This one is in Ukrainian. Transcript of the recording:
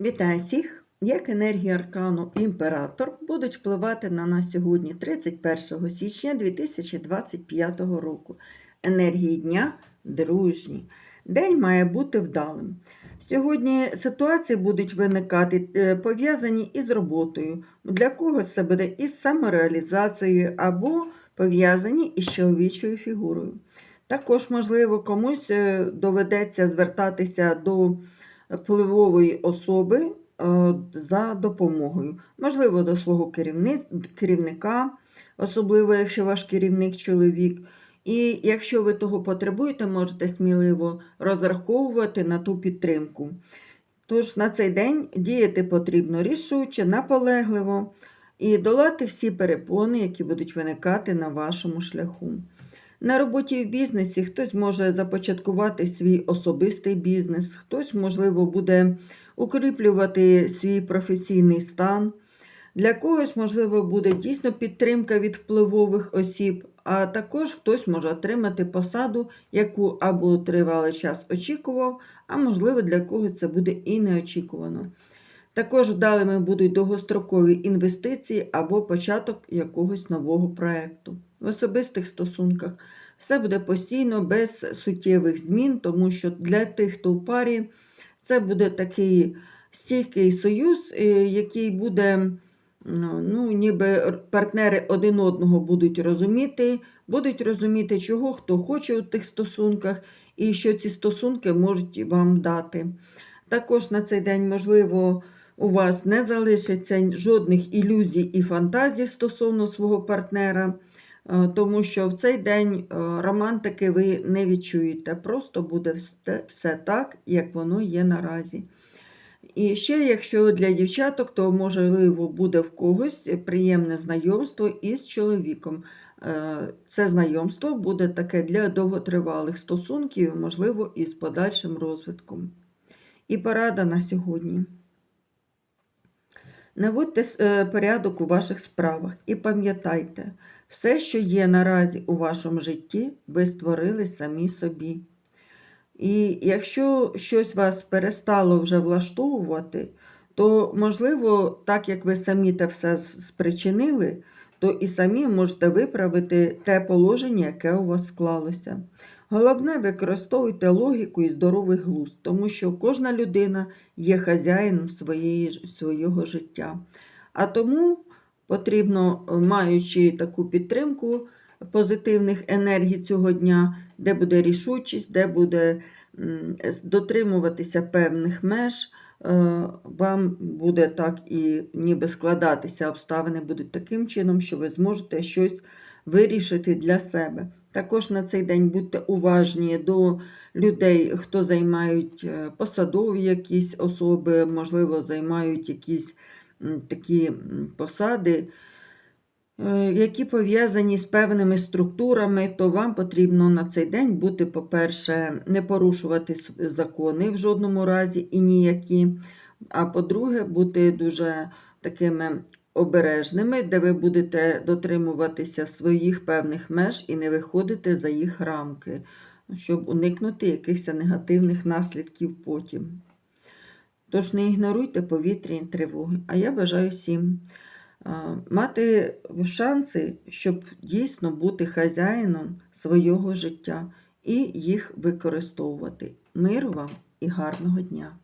Вітаю всіх! Як енергія аркану Імператор будуть впливати на нас сьогодні, 31 січня 2025 року. Енергії дня дружні. День має бути вдалим. Сьогодні ситуації будуть виникати е, пов'язані із роботою. Для когось це буде із самореалізацією або пов'язані із чоловічою фігурою. Також, можливо, комусь е, доведеться звертатися до впливової особи е, за допомогою. Можливо, до свого керівника, особливо, якщо ваш керівник чоловік. І якщо ви того потребуєте, можете сміливо розраховувати на ту підтримку. Тож на цей день діяти потрібно рішуче, наполегливо і долати всі перепони, які будуть виникати на вашому шляху. На роботі і в бізнесі хтось може започаткувати свій особистий бізнес, хтось, можливо, буде укріплювати свій професійний стан. Для когось, можливо, буде дійсно підтримка від впливових осіб, а також хтось може отримати посаду, яку або тривалий час очікував, а можливо, для когось це буде і неочікувано. Також вдалими будуть довгострокові інвестиції або початок якогось нового проєкту. В особистих стосунках все буде постійно без суттєвих змін, тому що для тих, хто в парі, це буде такий стійкий союз, е, який буде, ну, ніби партнери один одного будуть розуміти, будуть розуміти, чого хто хоче у тих стосунках, і що ці стосунки можуть вам дати. Також на цей день, можливо, у вас не залишиться жодних ілюзій і фантазій стосовно свого партнера, е, тому що в цей день е, романтики ви не відчуєте. Просто буде все- так, як воно є наразі. І ще, якщо для дівчаток, то можливо буде в когось приємне знайомство із чоловіком. Е, Це знайомство буде таке для довготривалих стосунків, можливо, із подальшим розвитком. І порада на сьогодні. Наводьте е, порядок у ваших справах і пам'ятайте, все, що є наразі у вашому житті, ви створили самі собі. І якщо щось вас перестало вже влаштовувати, то, можливо, так як ви самі те все спричинили, то і самі можете виправити те положення, яке у вас склалося. Головне, використовуйте логіку і здоровий глузд, тому що кожна людина є хазяїном своєї, свого життя. А тому потрібно, е, маючи таку підтримку позитивних енергій цього дня, де буде рішучість, де буде дотримуватися певних меж, е, вам буде так і ніби складатися обставини будуть таким чином, що ви зможете щось вирішити для себе. Також на цей день будьте уважні до людей, хто займають е, посадові якісь особи, можливо, займають якісь такі посади, е, які пов'язані з певними структурами, то вам потрібно на цей день бути, по-перше, не порушувати закони в жодному разі і ніякі. А по-друге, бути дуже такими обережними, де ви будете дотримуватися своїх певних меж і не виходити за їх рамки, щоб уникнути якихось негативних наслідків потім. Тож не ігноруйте повітряні тривоги. А я бажаю всім мати шанси, щоб дійсно бути хазяїном свого життя і їх використовувати. Миру вам і гарного дня!